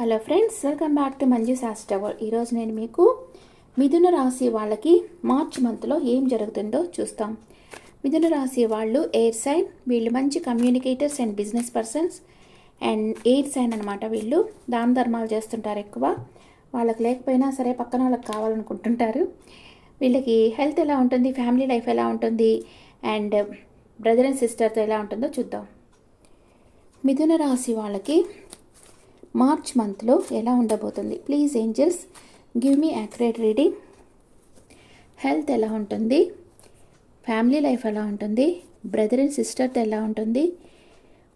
Hello friends welcome back to Manju Shastra ఈరోజు నేను మీకు మిథున రాశి వాళ్ళకి మార్చ్ మంత్లో ఏం జరుగుతుందో చూస్తాం. మిథున రాశి వాళ్ళు ఎయిర్ సైన్ వీళ్ళు మంచి communicators and business persons and air sign అనమాట వీళ్ళు. దాన ధర్మాలు చేస్తుంటారు ఎక్కువ. వాళ్ళకి లేకపోయినా సరే పక్కన వాళ్ళకి కావాలనుకుంటుంటారు. వీళ్ళకి హెల్త్ ఎలా ఉంటుంది ఫ్యామిలీ లైఫ్ ఎలా ఉంటుంది అండ్ బ్రదర్ అండ్ సిస్టర్తో ఎలా ఉంటుందో చూద్దాం. మిథున రాశి వాళ్ళకి మార్చ్ మంత్లో ఎలా ఉండబోతుంది? Please angels give me accurate reading health ఎలా ఉంటుంది? ఫ్యామిలీ లైఫ్ ఎలా ఉంటుంది? బ్రదర్ అండ్ సిస్టర్తో ఎలా ఉంటుంది?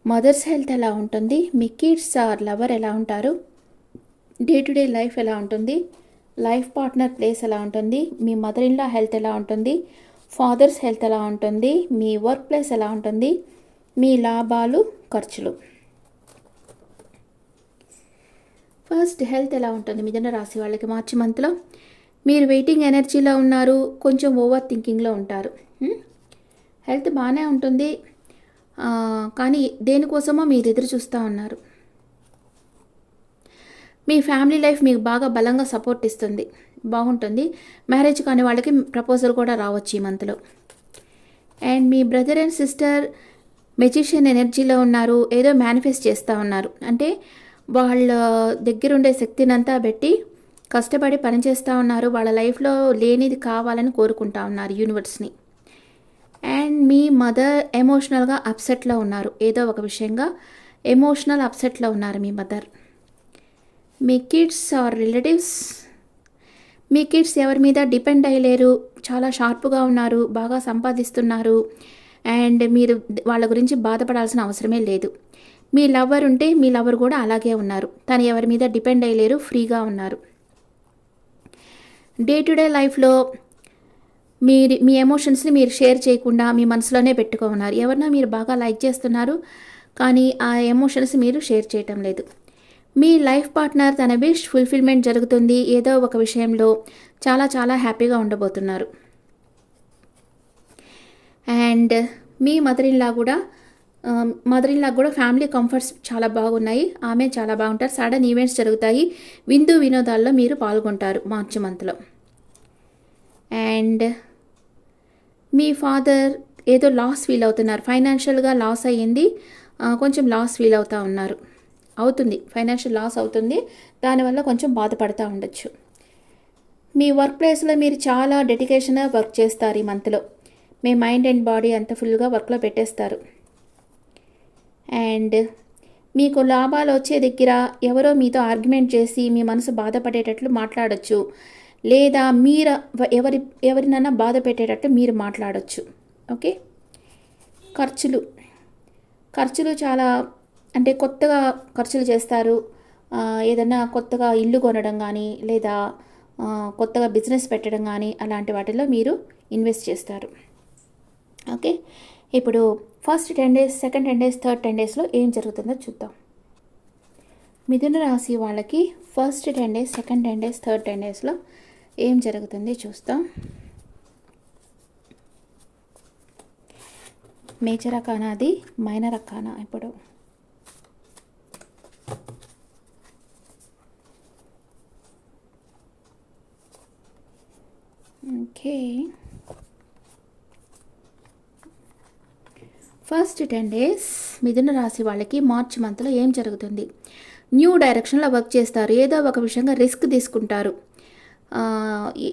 మదర్స్ హెల్త్ ఎలా ఉంటుంది? మీ కిడ్స్ ఆర్ లవర్ ఎలా ఉంటారు? డే టు డే లైఫ్ ఎలా ఉంటుంది? లైఫ్ పార్ట్నర్ ప్లేస్ ఎలా ఉంటుంది? మీ మదర్ ఇన్లా హెల్త్ ఎలా ఉంటుంది? ఫాదర్స్ హెల్త్ ఎలా ఉంటుంది? మీ వర్క్ ప్లేస్ ఎలా ఉంటుంది? మీ లాభాలు ఖర్చులు. ఫస్ట్ హెల్త్ ఎలా ఉంటుంది మిథున రాశి వాళ్ళకి మార్చి మంత్లో? మీరు వెయిటింగ్ ఎనర్జీలో ఉన్నారు కొంచెం ఓవర్ థింకింగ్లో ఉంటారు. హెల్త్ బాగానే ఉంటుంది. కానీ దేనికోసమో మీరు ఎదురు చూస్తూ ఉన్నారు. మీ ఫ్యామిలీ లైఫ్ మీకు బాగా బలంగా సపోర్ట్ ఇస్తుంది. బాగుంటుంది. మ్యారేజ్ కాని వాళ్ళకి ప్రపోజల్ కూడా రావచ్చు ఈ మంత్లో. అండ్ మీ బ్రదర్ అండ్ సిస్టర్ మెజిషియన్ ఎనర్జీలో ఉన్నారు ఏదో మేనిఫెస్ట్ చేస్తూ ఉన్నారు. అంటే వాళ్ళ దగ్గర ఉండే పెట్టి కష్టపడి పనిచేస్తూ ఉన్నారు. వాళ్ళ లైఫ్లో లేనిది కావాలని కోరుకుంటా ఉన్నారు యూనివర్స్ని. అండ్ మీ మదర్ ఎమోషనల్గా అప్సెట్లో ఉన్నారు. ఏదో ఒక విషయంగా ఎమోషనల్ అప్సెట్లో ఉన్నారు మీ మదర్. మీ కిడ్స్ ఆర్ రిలేటివ్స్. మీ కిడ్స్ ఎవరి మీద డిపెండ్ అయ్యలేరు. చాలా షార్ప్గా ఉన్నారు. బాగా సంపాదిస్తున్నారు. అండ్ మీరు వాళ్ళ గురించి బాధపడాల్సిన అవసరమే లేదు. మీ లవ్వర్ ఉంటే మీ లవర్ కూడా అలాగే ఉన్నారు. తను ఎవరి మీద డిపెండ్ అయ్యలేరు ఫ్రీగా ఉన్నారు. డే టు డే లైఫ్లో మీరు మీ ఎమోషన్స్ని మీరు షేర్ చేయకుండా మీ మనసులోనే పెట్టుకో ఉన్నారు ఎవరినో మీరు బాగా లైక్ చేస్తున్నారు కానీ ఆ ఎమోషన్స్ మీరు షేర్ చేయటం లేదు. మీ లైఫ్ పార్ట్నర్ తన విష్ ఫుల్ఫిల్మెంట్ జరుగుతుంది. ఏదో ఒక విషయంలో చాలా చాలా హ్యాపీగా ఉండబోతున్నారు. అండ్ మీ మదర్ ఇన్లా కూడా Um, మదర్ ఇన్లా కూడా ఫ్యామిలీ కంఫర్ట్స్ చాలా బాగున్నాయి. ఆమె చాలా బాగుంటారు. సడన్ ఈవెంట్స్ జరుగుతాయి. విందు వినోదాల్లో మీరు పాల్గొంటారు మార్చి మంత్లో. అండ్ మీ ఫాదర్ ఏదో లాస్ ఫీల్ అవుతున్నారు. ఫైనాన్షియల్గా లాస్ అయ్యింది. కొంచెం లాస్ ఫీల్ అవుతూ ఉన్నారు. అవుతుంది. ఫైనాన్షియల్ లాస్ అవుతుంది. దానివల్ల కొంచెం బాధపడుతూ ఉండొచ్చు. మీ వర్క్ ప్లేస్లో మీరు చాలా డెడికేషన్గా వర్క్ చేస్తారు ఈ మంత్లో. మీ మైండ్ అండ్ బాడీ అంతా ఫుల్గా వర్క్లో పెట్టేస్తారు. అండ్ మీకు లాభాలు వచ్చే దగ్గర ఎవరో మీతో ఆర్గ్యుమెంట్ చేసి మీ మనసు బాధపడేటట్లు మాట్లాడచ్చు. లేదా మీరు ఎవరి ఎవరినైనా బాధ పెట్టేటట్టు మీరు మాట్లాడచ్చు. ఓకే? ఖర్చులు. ఖర్చులు చాలా అంటే కొత్తగా ఖర్చులు చేస్తారు. ఏదైనా కొత్తగా ఇల్లు కొనడం కానీ లేదా కొత్తగా బిజినెస్ పెట్టడం కానీ అలాంటి వాటిలో మీరు ఇన్వెస్ట్ చేస్తారు. ఓకే? ఇప్పుడు first ten days second ten days third ten డేస్లో ఏం జరుగుతుందో చూద్దాం. మిథున రాశి వాళ్ళకి first ten days second ten days third ten డేస్లో ఏం జరుగుతుంది చూస్తాం. మేజర్ అకానా అది మైనర్ అకానా ఇప్పుడు. Okay. First ten days Mithuna రాశి వాళ్ళకి మార్చి మంత్లో ఏం జరుగుతుంది? న్యూ డైరెక్షన్లో వర్క్ చేస్తారు. ఏదో ఒక విషయంగా రిస్క్ తీసుకుంటారు.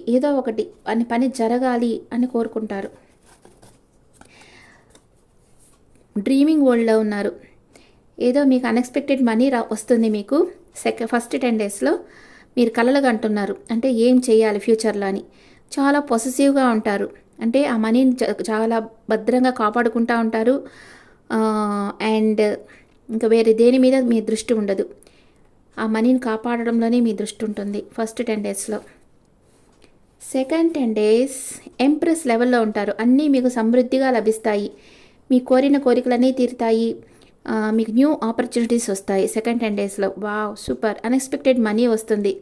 ఏదో ఒకటి అని పని జరగాలి అని కోరుకుంటారు. డ్రీమింగ్ వరల్డ్లో ఉన్నారు. ఏదో మీకు అన్ఎక్స్పెక్టెడ్ మనీ రా వస్తుంది మీకు. సెక ఫస్ట్ టెన్ డేస్లో మీరు కలలుగా అంటున్నారు. అంటే ఏం చేయాలి ఫ్యూచర్లో అని. చాలా పొసెసివ్గా ఉంటారు. అంటే ఆ మనీని చ- చాలా భద్రంగా కాపాడుకుంటూ ఉంటారు. అండ్ ఇంకా వేరే దేని మీద మీ దృష్టి ఉండదు. ఆ మనీని కాపాడడంలోనే మీ దృష్టి ఉంటుంది ఫస్ట్ టెన్ డేస్లో సెకండ్ టెన్ డేస్ ఎంప్రెస్ లెవెల్లో ఉంటారు. అన్నీ మీకు సమృద్ధిగా లభిస్తాయి. మీ కోరిన కోరికలన్నీ తీరుతాయి. మీకు న్యూ ఆపర్చునిటీస్ వస్తాయి సెకండ్ టెన్ డేస్లో వావ్ సూపర్ అన్ఎక్స్పెక్టెడ్ మనీ వస్తుంది.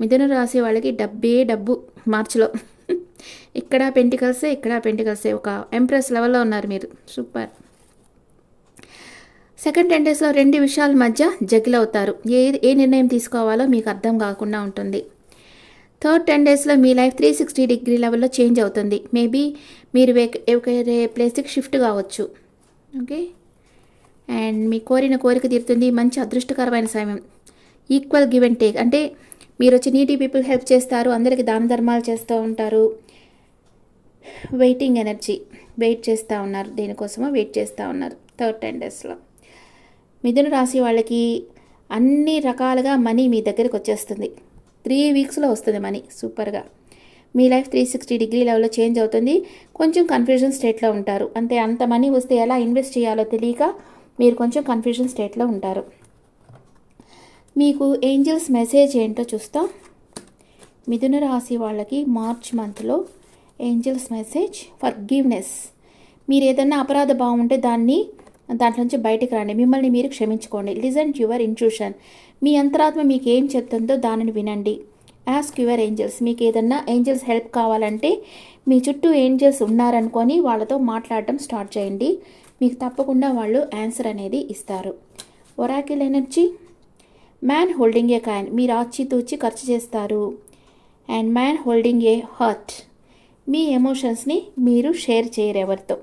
మిథున రాశి వాళ్ళకి డబ్బే డబ్బు మార్చిలో. ఇక్కడ పెంటికల్సే ఇక్కడ పెంటికల్సే ఒక ఎంప్రెస్ లెవెల్లో ఉన్నారు మీరు. సూపర్. సెకండ్ టెన్ డేస్లో రెండు విషయాల మధ్య జగిల్ అవుతారు ఏ ఏ నిర్ణయం తీసుకోవాలో మీకు అర్థం కాకుండా ఉంటుంది. థర్డ్ టెన్ డేస్లో మీ లైఫ్ త్రీ సిక్స్టీ డిగ్రీ లెవెల్లో చేంజ్ అవుతుంది. మేబీ మీరు వేరే ప్లేస్కి షిఫ్ట్ కావచ్చు. ఓకే? అండ్ మీ కోరిన కోరిక తీరుతుంది. మంచి అదృష్టకరమైన సమయం. Equal give and take. అంటే మీరు వచ్చి నీటి పీపుల్ హెల్ప్ చేస్తారు. అందరికీ దాన ధర్మాలు చేస్తూ ఉంటారు. వెయిటింగ్ ఎనర్జీ వెయిట్ చేస్తూ ఉన్నారు దేనికోసమో వెయిట్ చేస్తూ ఉన్నారు థర్డ్ టెన్ డేస్లో. మిథున రాశి వాళ్ళకి అన్ని రకాలుగా మనీ మీ దగ్గరికి వచ్చేస్తుంది. త్రీ వీక్స్లో వస్తుంది మనీ సూపర్గా. మీ లైఫ్ త్రీ సిక్స్టీ డిగ్రీ లెవెల్లో చేంజ్ అవుతుంది. కొంచెం కన్ఫ్యూజన్ స్టేట్లో ఉంటారు. అంతే అంత మనీ వస్తే ఎలా ఇన్వెస్ట్ చేయాలో తెలియక మీరు కొంచెం కన్ఫ్యూజన్ స్టేట్లో ఉంటారు. మీకు ఏంజల్స్ మెసేజ్ ఏంటో చూస్తాం. మిథున రాశి వాళ్ళకి మార్చ్ మంత్లో ఏంజల్స్ మెసేజ్ ఫర్ గివ్నెస్ మీరు ఏదైనా అపరాధ భావం ఉంటే దాన్ని దాంట్లో నుంచి బయటకు రండి. మిమ్మల్ని మీరు క్షమించుకోండి. లిజన్ యువర్ ఇంట్యూషన్ మీ అంతరాత్మ మీకు ఏం చెప్తుందో దానిని వినండి. యాస్క్ యువర్ ఏంజల్స్ మీకు ఏదన్నా ఏంజల్స్ హెల్ప్ కావాలంటే మీ చుట్టూ ఏంజల్స్ ఉన్నారనుకొని వాళ్ళతో మాట్లాడటం స్టార్ట్ చేయండి. మీకు తప్పకుండా వాళ్ళు ఆన్సర్ అనేది ఇస్తారు. Oracle energy man holding a coin మీరు ఆచితూచి ఖర్చు చేస్తారు. And man holding a hurt మీ ఎమోషన్స్ని మీరు షేర్ చేయరు ఎవరితో.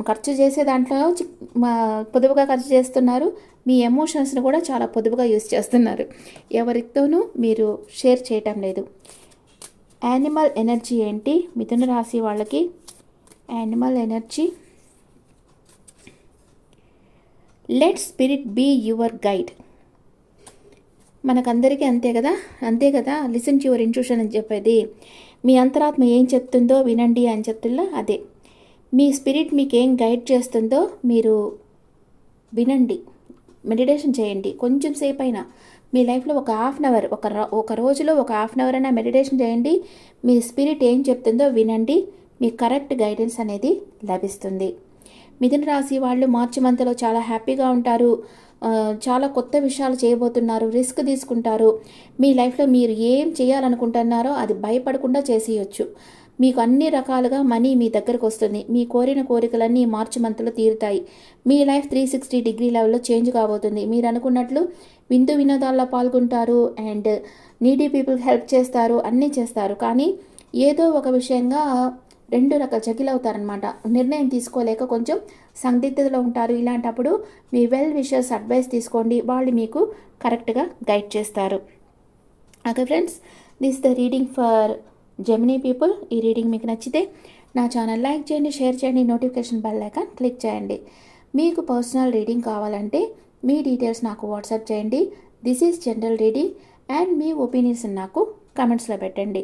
ఖర్చు చేసే దాంట్లో మా- పొదుపుగా ఖర్చు చేస్తున్నారు మీ ఎమోషన్స్ని కూడా చాలా పొదుపుగా యూస్ చేస్తున్నారు. ఎవరితోనూ మీరు షేర్ చేయటం లేదు. యానిమల్ ఎనర్జీ ఏంటి? మిథున రాశి వాళ్ళకి animal energy. Let spirit be your guide. మనకందరికీ అంతే కదా? అంతే కదా? లిసన్ టు యువర్ ఇంట్యూషన్ అని చెప్పేది. మీ అంతరాత్మ ఏం చెప్తుందో వినండి అని చెప్తుందో అదే. మీ స్పిరిట్ మీకు ఏం గైడ్ చేస్తుందో మీరు వినండి. మెడిటేషన్ చేయండి. కొంచెం సేపు అయినా మీ లైఫ్లో ఒక హాఫ్ అన్ అవర్ ఒక ఒక రోజులో ఒక హాఫ్ అన్ అవర్ అయినా మెడిటేషన్ చేయండి. మీ స్పిరిట్ ఏం చెప్తుందో వినండి. మీకు కరెక్ట్ గైడెన్స్ అనేది లభిస్తుంది. మిథున రాశి వాళ్ళు మార్చి మంత్లో చాలా హ్యాపీగా ఉంటారు. చాలా కొత్త విషయాలు చేయబోతున్నారు రిస్క్ తీసుకుంటారు. మీ లైఫ్లో మీరు ఏం చేయాలనుకుంటున్నారో అది భయపడకుండా చేసేయచ్చు. మీకు అన్ని రకాలుగా మనీ మీ దగ్గరకు వస్తుంది. మీ కోరిన కోరికలన్నీ మార్చి మంత్లో తీరుతాయి. మీ లైఫ్ త్రీ సిక్స్టీ డిగ్రీ లెవెల్లో చేంజ్ కాబోతుంది. మీరు అనుకున్నట్లు విందు వినోదాల్లో పాల్గొంటారు అండ్ నీడీ పీపుల్ హెల్ప్ చేస్తారు అన్నీ చేస్తారు. కానీ ఏదో ఒక విషయంగా రెండు రకాల జగిల్ అవుతారనమాట నిర్ణయం తీసుకోలేక కొంచెం సందిగ్ధతలో ఉంటారు. ఇలాంటప్పుడు మీ వెల్ విషర్స్ అడ్వైస్ తీసుకోండి. వాళ్ళు మీకు కరెక్ట్గా గైడ్ చేస్తారు. Okay friends this the reading for Gemini people ఈ రీడింగ్ మీకు నచ్చితే నా ఛానల్ లైక్ చేయండి షేర్ చేయండి నోటిఫికేషన్ బెల్ ఐకాన్ క్లిక్ చేయండి. మీకు పర్సనల్ రీడింగ్ కావాలంటే మీ డీటెయిల్స్ నాకు వాట్సాప్ చేయండి. This is general reading and me opinions నాకు కమెంట్స్లో పెట్టండి.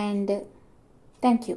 And thank you